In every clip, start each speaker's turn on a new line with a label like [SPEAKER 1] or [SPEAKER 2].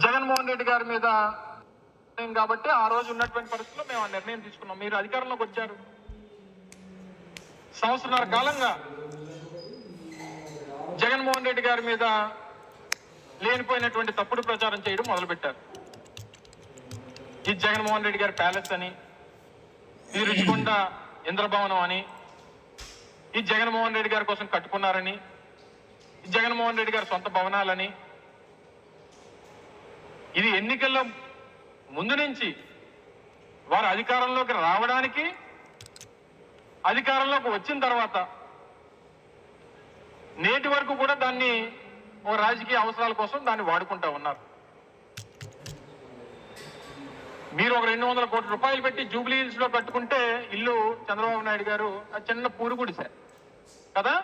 [SPEAKER 1] జగన్మోహన్ రెడ్డి గారి మీద కాబట్టి ఆ రోజు ఉన్నటువంటి పరిస్థితుల్లో మేము ఆ నిర్ణయం తీసుకున్నాం. మీరు అధికారంలోకి వచ్చారు. సంవత్సరాల కాలంగా జగన్మోహన్ రెడ్డి గారి మీద లేనిపోయినటువంటి తప్పుడు ప్రచారం చేయడం మొదలుపెట్టారు. ఇది జగన్మోహన్ రెడ్డి గారి ప్యాలెస్ అని ఇది రుచికొండ ఇంద్రభవనం అని ఇది జగన్మోహన్ రెడ్డి గారి కోసం కట్టుకున్నారని జగన్మోహన్ రెడ్డి గారి సొంత భవనాలని ఇది ఎన్నికల్లో ముందు నుంచి వారు అధికారంలోకి రావడానికి అధికారంలోకి వచ్చిన తర్వాత నేటి వరకు కూడా దాన్ని ఓ రాజకీయ అవసరాల కోసం దాన్ని వాడుకుంటా ఉన్నారు. మీరు ఒక రెండు వందల కోట్ల రూపాయలు పెట్టి జూబ్లీ హిల్స్లో కట్టుకుంటే ఇల్లు చంద్రబాబు నాయుడు గారు ఆ చిన్న పూరు గుడిసే కదా?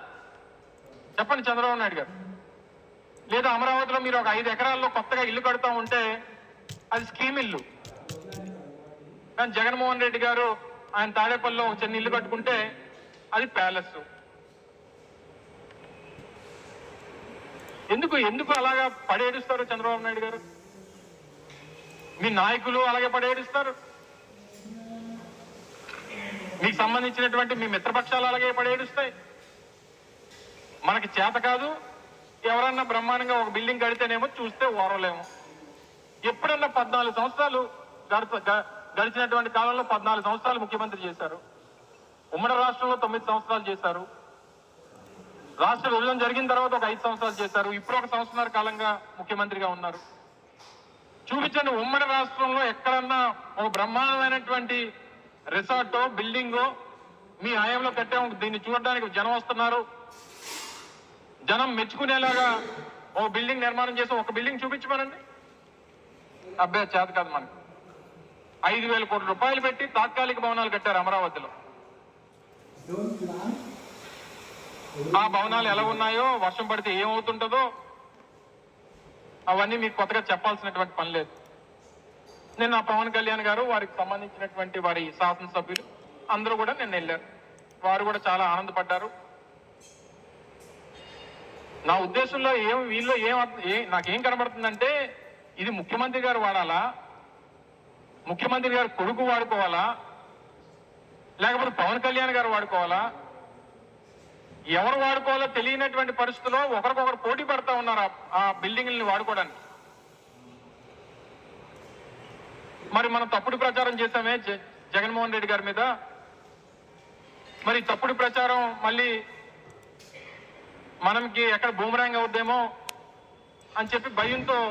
[SPEAKER 1] చెప్పండి చంద్రబాబు నాయుడు గారు. లేదా అమరావతిలో మీరు ఒక ఐదు ఎకరాల్లో కొత్తగా ఇల్లు కడతా ఉంటే అది స్కీమ్ ఇల్లు. కానీ జగన్మోహన్ రెడ్డి గారు ఆయన తాడేపల్లిలో ఒక చిన్న ఇల్లు కట్టుకుంటే అది ప్యాలెస్. ఎందుకు ఎందుకు అలాగా పడేడుస్తారు చంద్రబాబు నాయుడు గారు? మీ నాయకులు అలాగే పడేడుస్తారు? మీకు సంబంధించినటువంటి మీ మిత్రపక్షాలు అలాగే పడేడుస్తాయి? మనకి చేత కాదు ఎవరన్నా బ్రహ్మాండంగా ఒక బిల్డింగ్ కడితేనేమో చూస్తే ఓరలేము. ఎప్పుడన్నా పద్నాలుగు సంవత్సరాలు గడప గ- గడిచినటువంటి కాలంలో పద్నాలుగు సంవత్సరాలు ముఖ్యమంత్రి చేశారు. ఉమ్మడి రాష్ట్రంలో తొమ్మిది సంవత్సరాలు చేశారు. రాష్ట్ర విభజన జరిగిన తర్వాత ఒక ఐదు సంవత్సరాలు చేశారు. ఇప్పుడు ఒక సంవత్సరాల కాలంగా ముఖ్యమంత్రిగా ఉన్నారు. చూపించండి ఉమ్మడి రాష్ట్రంలో ఎక్కడన్నా ఒక బ్రహ్మాండమైనటువంటి రిసార్టో బిల్డింగో మీ హయాంలో కట్టాము దీన్ని చూడడానికి జనం వస్తున్నారు. జనం మెచ్చుకునేలాగా ఓ బిల్డింగ్ నిర్మాణం చేసి ఒక బిల్డింగ్ చూపించమనండి. అబ్బాయి చేత కాదు మనకి. ఐదు వేల కోట్ల రూపాయలు పెట్టి తాత్కాలిక భవనాలు కట్టారు అమరావతిలో. ఆ భవనాలు ఎలా ఉన్నాయో వర్షం పడితే ఏమవుతుంటుందో అవన్నీ మీకు కొత్తగా చెప్పాల్సినటువంటి పని లేదు. ఆ పవన్ కళ్యాణ్ గారు వారికి సంబంధించినటువంటి వారి శాసనసభ్యులు అందరూ కూడా నేను వెళ్ళారు. వారు కూడా చాలా ఆనందపడ్డారు. నా ఉద్దేశంలో ఏం వీళ్ళు ఏం నాకేం కనబడుతుందంటే ఇది ముఖ్యమంత్రి గారు వాడాలా? ముఖ్యమంత్రి గారు కొడుకు వాడుకోవాలా? లేకపోతే పవన్ కళ్యాణ్ గారు వాడుకోవాలా? ఎవరు వాడుకోవాలో తెలియనటువంటి పరిస్థితుల్లో ఒకరికొకరు పోటీ పడతా ఉన్నారు ఆ- బిల్డింగ్ని వాడుకోవడానికి. మరి మనం తప్పుడు ప్రచారం చేశామే జ- జగన్మోహన్ రెడ్డి గారి మీద. మరి తప్పుడు ప్రచారం మళ్ళీ మనకి ఎక్కడ బూమరాంగ్ అవుద్దేమో అని చెప్పి భయంతో